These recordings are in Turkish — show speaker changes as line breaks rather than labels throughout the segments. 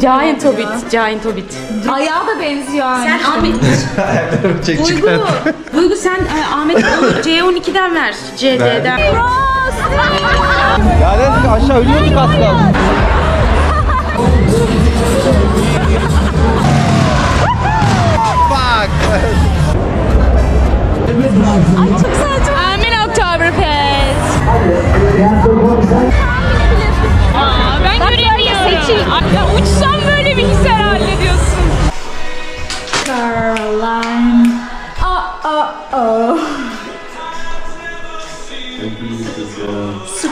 Giant Hobbit, Giant Hobbit.
Ayağı da benziyor aynı.
Sen Ahmet,
Çek
Duygu, Duygu sen e, Ahmet C12'den ver, CD'den.
Ya dedik aşağı ölüyorduk az.
Caroline. Oh oh oh. So,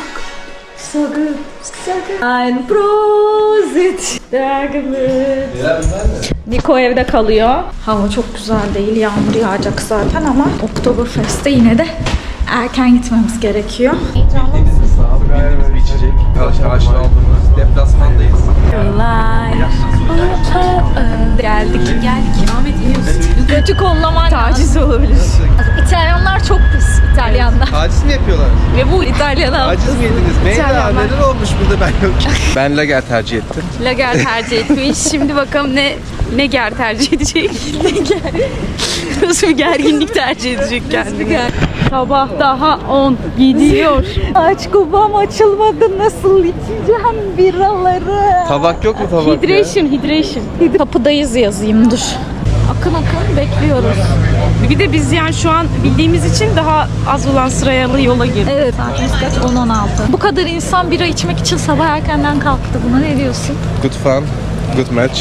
so good, so good. Ein Prosit. Niko evde kalıyor. Hava çok güzel değil. Yağmur yağacak zaten ama Oktoberfest'te yine de erken gitmemiz gerekiyor.
Bir içecek. Karşı aldığımız deplasmandayız.
Geldik.
Geldik. Ahmet iniyorsun.
Götü kollaman
Taciz olabilir.
İtalyanlar çok pis İtalyanlar.
Taciz mi yapıyorlar?
Ve bu
İtalyanlar.
Taciz mi yediniz? Neydi
İtalyanlar.
Neler olmuş burada ben yokken? Ben Lager tercih ettim.
Lager tercih etmiş. Şimdi bakalım ne ne ger tercih edecek. Neger. Nasıl bir gerginlik tercih edecek kendine. Sabah daha 10 gidiyor.
Aç kubam açılmadı nasıl içeceğim biraları.
Tabak yok mu tabak ya?
Hydration, hydration.
Kapıdayız yazayım dur. Akın akın bekliyoruz.
Bir de biz yani şu an bildiğimiz için daha az olan sırayalı yola girdik.
Evet saatimiz kaç? 10-16. Bu kadar insan bira içmek için sabah erkenden kalktı. Buna ne diyorsun?
Good fun. Good match.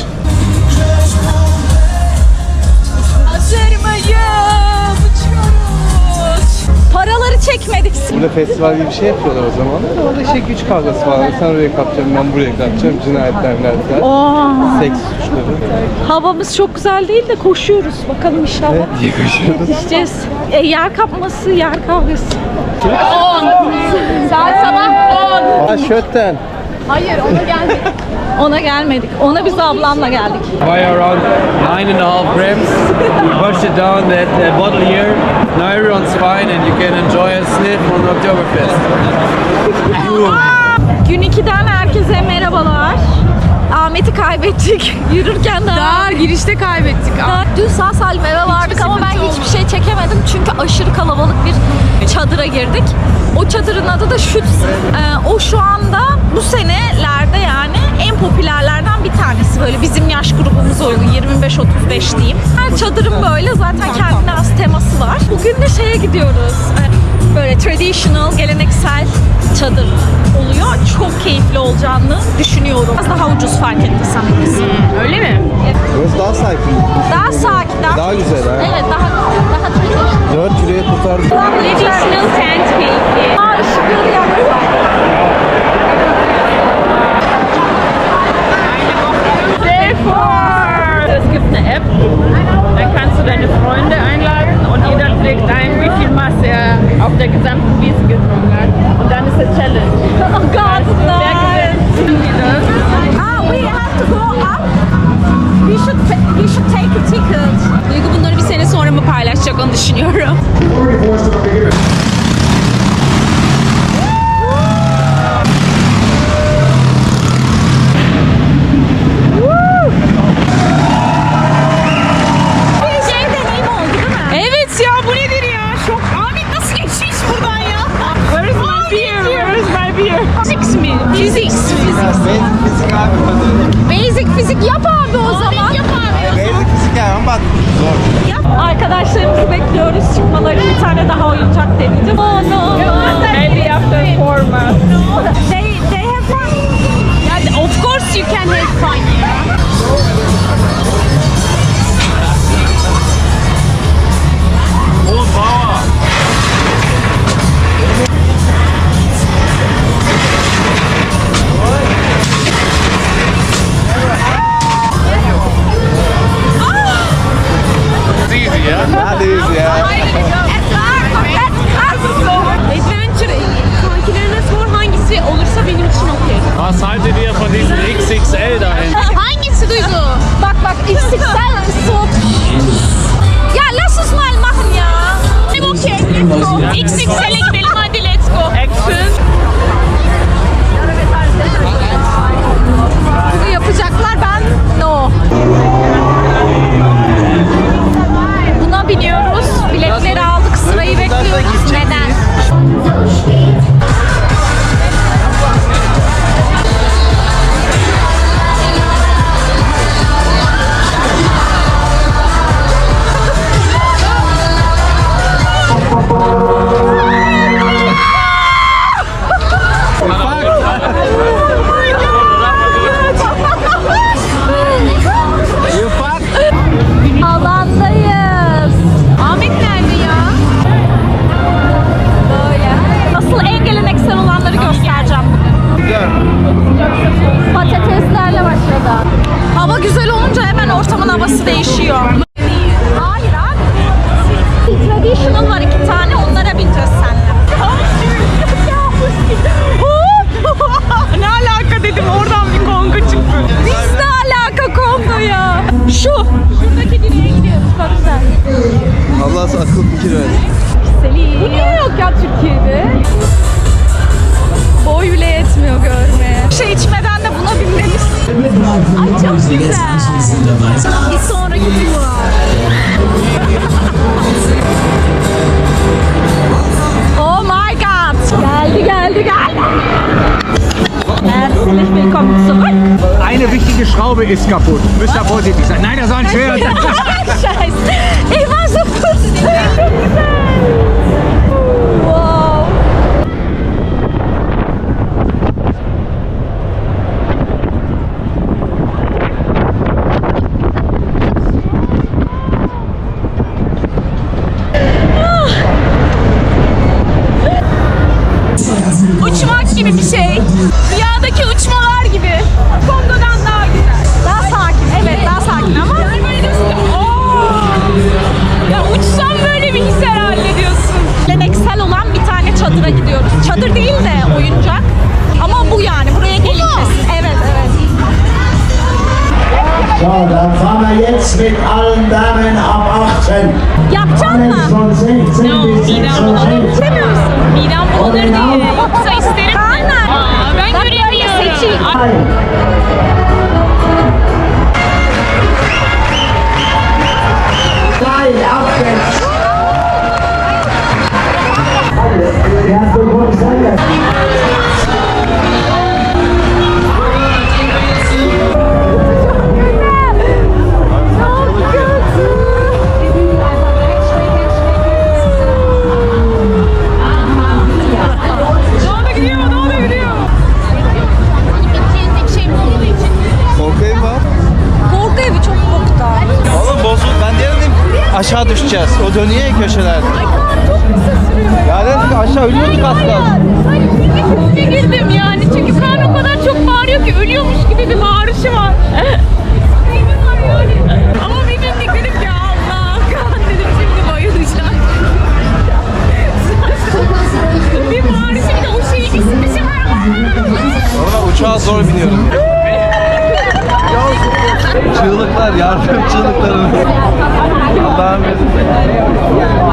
Paraları çekmedik.
Burada festival gibi bir şey yapıyorlar o zaman. Orada işte güç kavgası falan. Sen oraya kapacaksın, ben buraya kapacağım. Cinayetler, cinayetler.
Aa,
Seks suçları.
havamız çok güzel değil de koşuyoruz. Bakalım inşallah.
Evet, diye koşuyoruz.
Gideceğiz. E, yer kapması, yer kavgası.
Saat sabah 10.
Aa, Schötten.
Hayır ona geldik.
Ona gelmedik. Ona biz ablamla geldik.
Weigh around nine and a half grams. Wash it down that uh, bottle here. Now everyone's fine and you can enjoy a sniff on Oktoberfest.
Gün 2'den herkese merhabalar. Ahmet'i kaybettik. Yürürken daha...
Daha girişte kaybettik.
Daha dün sağ salim eve vardık çünkü aşırı kalabalık bir çadıra girdik. O çadırın adı da Schütz. Ee, o şu anda bu senelerde yani en popülerlerden bir tanesi. Böyle bizim yaş grubumuz uygun 25-35 diyeyim. Her çadırın böyle zaten kendine az teması var. Bugün de şeye gidiyoruz. Ee, Böyle traditional, geleneksel çadır oluyor. Çok keyifli olacağını düşünüyorum. Biraz daha ucuz fark ettiysen burası.
Öyle mi?
Burası daha sakin.
Daha sakin, daha,
Daha güzel ha.
Evet, daha daha traditional.
4 euroya kurtardı.
Traditional tent keyfi.
Aa, ışıkları yaktılar.
Es gibt eine App, dann kannst du deine Freunde einladen und jeder trägt ein, wie viel auf der gesamten Wiese getrunken hat. Und dann ist es Challenge.
Oh
Wer gewinnt? Die das?
Ah, we have to go up. We should, we should take a ticket.
Duygu bunları bir sene sonra mı paylaşacak onu düşünüyorum.
Abi hadi.
Basic fizik yap abi o zaman.
Yap abi.
Basic fizik yani ama zor.
Yap. Arkadaşlarımızı bekliyoruz çıkmaları. Bir tane daha oyuncak deneyeceğim. Oh no.
Maybe after four months.
They, they have fun.
Yani of course you can have fun okey. XXL'e
bazı akıl fikir verdi.
Bu niye yok ya Türkiye'de? Boy bile yetmiyor görmeye.
Bir şey içmeden de buna binmemiz. Ay çok güzel. Bir sonraki tur. oh my god. Geldi geldi geldi. Herzlich willkommen zurück.
Eine wichtige Schraube ist kaputt. Müsst ihr vorsichtig sein. Nein, das war ein Scherz.
Scheiße. Ich war so kurz. Uçmak gibi bir şey. Rüyadaki uçmalar gibi. Kongo'dan daha güzel. Daha sakin. Evet daha sakin ama. Yani böyle diyorsun Ya uçsam böyle bir his herhalde diyorsun. Geleneksel olan bir tane çadıra gidiyoruz. Çadır değil de oyuncak. Ama bu yani. Buraya gelinmesin. Evet evet.
So, dann fahren wir jetzt mit allen Damen ab 18.
Yapacaksın
Alles
mı?
von 16 bis 26.
Wild outfits. Aşağı düşeceğiz. O dönüyor ya köşelerde. Ya dedim ki aşağı ölüyorduk az kalsın.
Ne girdim yani çünkü Kaan o kadar çok bağırıyor ki ölüyormuş
Çığlıklar, yardım çığlıkları. Allah'ım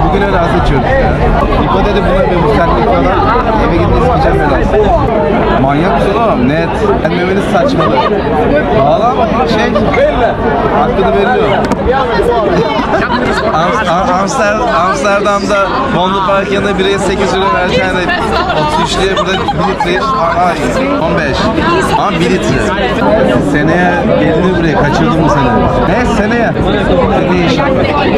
Bugün öyle az içiyoruz ya. Niko dedi buna bir müstaklik falan. Eve gidip isteyeceğim biraz. Manyak mısın oğlum? Net. Gelmemeniz saçmalı. Valla şey. Hakkını veriyor. Am- Am- Amster, Amsterdam'da Wonder Park yanında 1'e 8 euro vereceğine 33 liraya burada 1 litre Ay 15 Ama 1 litre. Seneye gelir buraya. Kaçırdım bu sene. Ne seneye. Seneye inşallah